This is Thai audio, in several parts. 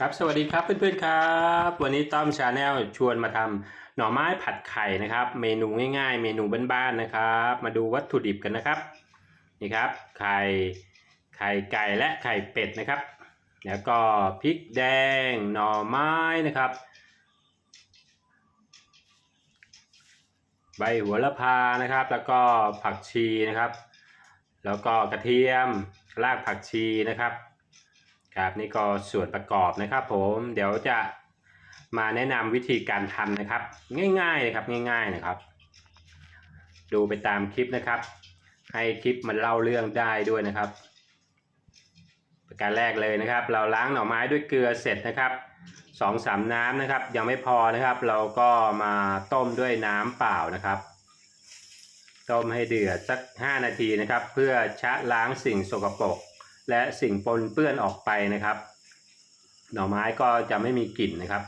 ครับสวัสดีครับเพื่อนๆครับ วันนี้ต้อมชาแนลชวนมาทำหน่อไม้ผัดไข่นะครับ เมนูง่ายๆ เมนูบ้านๆนะครับ มาดูวัตถุดิบกันนะครับนี่ครับไข่ไข่ไก่และไข่เป็ดนะครับ แล้วก็พริกแดงหน่อไม้นะครับ ใบหัวละพานะครับ แล้วก็ผักชีนะครับ แล้วก็กระเทียมรากผักชีนะครับ ครับนี่ก็ส่วนประกอบนะครับผมเดี๋ยวจะมาแนะนำวิธีการทำนะครับ ง่ายๆนะครับง่าย ๆนะครับ ดูไปตามคลิปนะครับ ให้คลิปมันเล่าเรื่องได้ด้วยนะครับ ประการแรกเลยนะครับ เราล้างหน่อไม้ด้วยเกลือเสร็จนะครับสองสามน้ำนะครับ ยังไม่พอนะครับ เราก็มาต้มด้วยน้ำเปล่านะครับ ต้มให้เดือดสัก 5 นาทีนะครับ เพื่อชะล้างสิ่งสกปรก และสิ่งปนเปื้อนออกไปนะครับ หน่อไม้ก็จะไม่มีกลิ่นนะครับ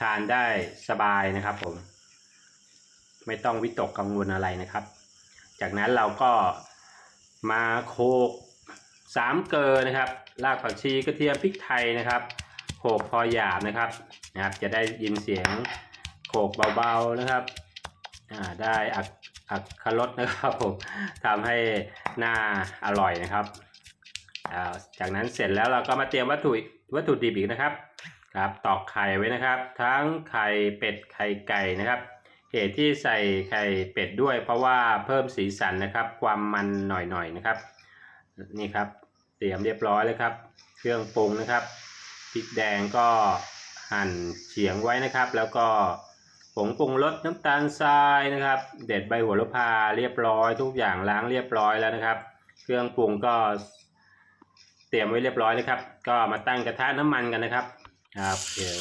ทานได้สบายนะครับผม ไม่ต้องวิตกกังวลอะไรนะครับ จากนั้นเราก็มาโขกสามเกลอนะครับรากผักชีกระเทียมพริกไทยนะครับโขกพอหยาบนะครับนะครับ จะได้ยินเสียงโขกเบาๆนะครับอ่าได้อักอักครสนะครับผมทำให้ห น้าอร่อยนะครับ จากนั้นเสร็จแล้วเราก็มาเตรียมวัตถุวัตถุดิบอีกนะครับครับตอกไข่ไว้นะครับ ทั้งไข่เป็ดไข่ไก่นะครับเหตุที่ใส่ไข่เป็ดด้วย เพราะว่าเพิ่มสีสันนะครับ ความมันหน่อยๆนะครับ นี่ครับเตรียมเรียบร้อยเลยครับ เครื่องปรุงนะครับพริกแดงก็หั่นเฉียงไว้นะครับ แล้วก็ งปรุงรสน้ำตาลทรายนะครับ เด็ดใบหัวละพาเรียบร้อย ทุกอย่างล้างเรียบร้อยแล้วนะครับ เครื่องปรุงก็เตรียมไว้เรียบร้อยนะครับ ก็มาตั้งกระทะน้ำมันกันนะครับครับเดี๋ยว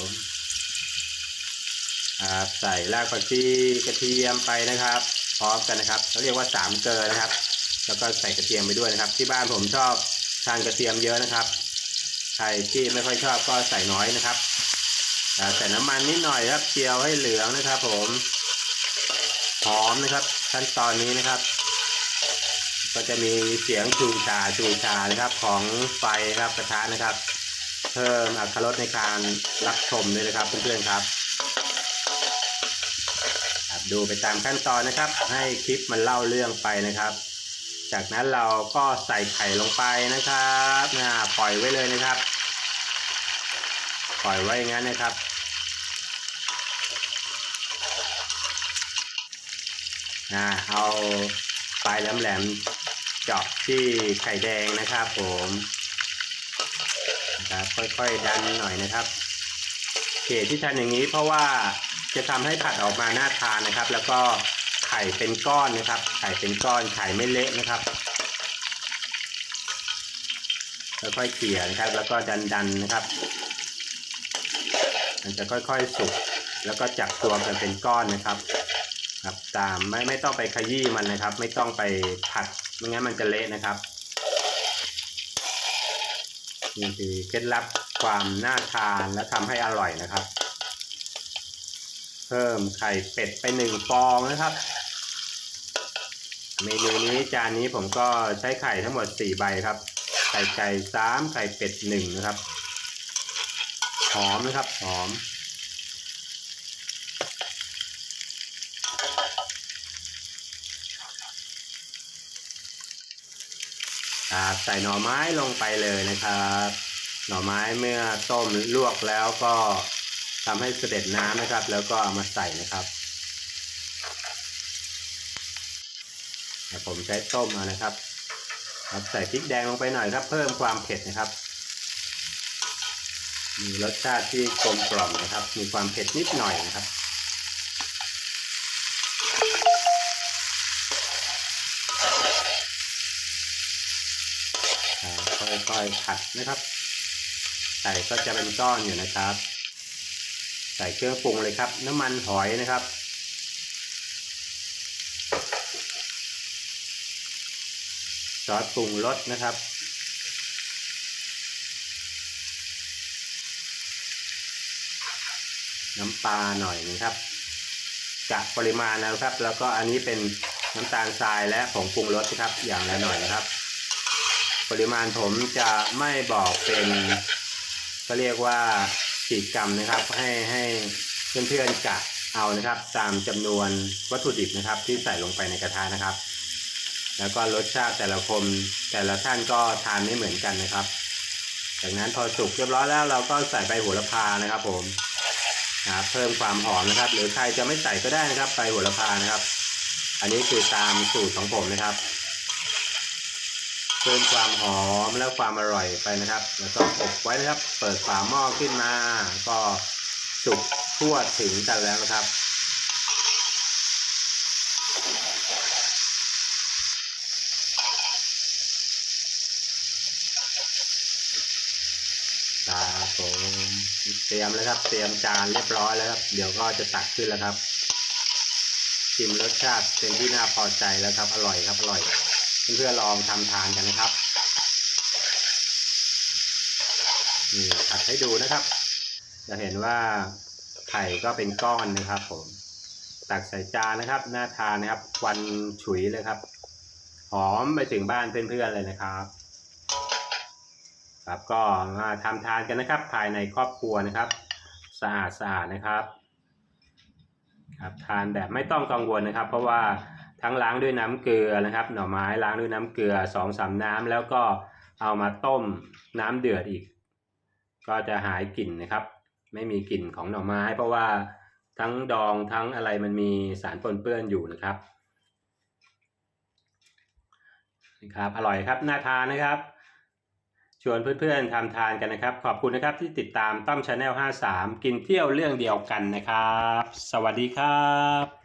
ครับใส่รากผักชีกระเทียมไปนะครับ พร้อมกันนะครับเขาเรียกว่าสามเกลือนะครับ แล้วก็ใส่กระเทียมไปด้วยนะครับ ที่บ้านผมชอบทานกระเทียมเยอะนะครับใครที่ไม่ค่อยชอบก็ใส่น้อยนะครับ ใส่น้ำมันนิดหน่อยครับเจียวให้เหลืองนะครับ ผมหอมนะครับ ขั้นตอนนี้นะครับ ก็จะมีเสียงชูชาชูชานะครับ ของไฟครับกระทะนะครับ เพิ่มอรรถรสในการรับชมด้วยนะครับเพื่อนๆครับดูไปตามขั้นตอนนะครับ ให้คลิปมันเล่าเรื่องไปนะครับ จากนั้นเราก็ใส่ไข่ลงไปนะครับนะปล่อยไว้เลยนะครับ ปล่อยไว้อย่างนั้นนะครับ นะเอาปลายแหลมๆเจาะที่ไข่แดงนะครับผมนะครับค่อยๆดันหน่อยนะครับเหตุที่ทำอย่างนี้เพราะว่าจะทำให้ผัดออกมาน่าทานนะครับ แล้วก็ไข่เป็นก้อนนะครับ ไข่เป็นก้อนไข่ไม่เละนะครับค่อยๆเกี่ยนะครับ แล้วก็ดันๆนะครับ มันจะค่อยๆสุกแล้วก็จับตัวกันเป็นก้อนนะครับ ครับ ตามไม่ไม่ต้องไปขยี้มันนะครับ ไม่ต้องไปผัดไม่งั้นมันจะเละนะครับนี่คือเคล็ดลับความน่าทานและทำให้อร่อยนะครับ เพิ่มไข่เป็ดไปหนึ่งฟองนะครับ เมนูนี้จานนี้ผมก็ใช้ไข่ทั้งหมดสี่ใบครับ ไข่ไก่สามไข่เป็ดหนึ่งนะครับ หอมนะครับ หอม ครับ ใส่หน่อไม้ลงไปเลยนะครับ หน่อไม้เมื่อต้มลวกแล้วก็ทำให้เสด็จน้ำนะครับ แล้วก็เอามาใส่นะครับผมใช้ต้มเอานะครับครับใส่พริกแดงลงไปหน่อยครับ เพิ่มความเผ็ดนะครับ มีรสชาติที่กลมกล่อมนะครับ มีความเผ็ดนิดหน่อยนะครับ อ่าค่ อยผัดนะครับไก่ก็จะเป็นก้อนอยู่นะครับ ใส่เครื่องปรุงเลยครับ น้ำมันหอยนะครับ ซอสปรุงรสนะครับ น้ำปลาหน่อยนะครับกะปริมาณนะครับ แล้วก็อันนี้เป็นน้ำตาลทรายและผงปรุงรสนะครับอย่างละหน่อยนะครับ ปริมาณผมจะไม่บอกเป็นก็เรียกว่าขีดกรรมนะครับ ให้ให้เพื่อนๆกะเอานะครับ ตามจำนวนวัตถุดิบนะครับ ที่ใส่ลงไปในกระทะนะครับ แล้วก็รสชาติแต่ละคนแต่ละท่านก็ทานไม่เหมือนกันนะครับ จากนั้นพอสุกเรียบร้อยแล้วเราก็ใส่ใบโหระพานะครับ ผมนะเพิ่มความหอมนะครับ หรือใครจะไม่ใส่ก็ได้นะครับใบโหระพานะครับ อันนี้คือตามสูตรของผมนะครับ พิ่มความหอมและความอร่อยไปนะครับ แล้วก็อบไว้นะครับ เปิดฝาหม้อขึ้นมา ก็สุกทั่วถึงกันแล้วนะครับ ครับผมเตรียมแล้วครับ เตรียมจานเรียบร้อยแล้วครับ เดี๋ยวก็จะตักขึ้นแล้วครับชิมรสชาติเป็นที่น่าพอใจแล้วครับ อร่อยครับ อร่อย เพื่อนๆลองทำทานกันนะครับนี่ตัดให้ดูนะครับ จะเห็นว่าไข่ก็เป็นก้อนนะครับ ผม ตักใส่จานนะครับน่าทานนะครับควันฉุยเลยครับ หอมไปถึงบ้านเพื่อนๆเลยนะครับ ครับก็มาทำทานกันนะครับ ภายในครอบครัวนะครับสะอาดสะอาดนะครับ ครับทานแบบไม่ต้องกังวลนะครับ เพราะว่า ทั้งล้างด้วยน้ำเกลือนะครับ หน่อไม้ล้างด้วยน้ำเกลือสองสามน้ำแล้วก็เอามาต้มน้ำเดือดอีก ก็จะหายกลิ่นนะครับ ไม่มีกลิ่นของหน่อไม้ เพราะว่าทั้งดองทั้งอะไรมันมีสารปนเปื้อนอยู่นะครับนะครับอร่อยครับน่าทานนะครับ ชวนเพื่อนๆทำทานกันนะครับ ขอบคุณนะครับที่ติดตามต้อมชาแนล53 กินเที่ยวเรื่องเดียวกันนะครับ สวัสดีครับ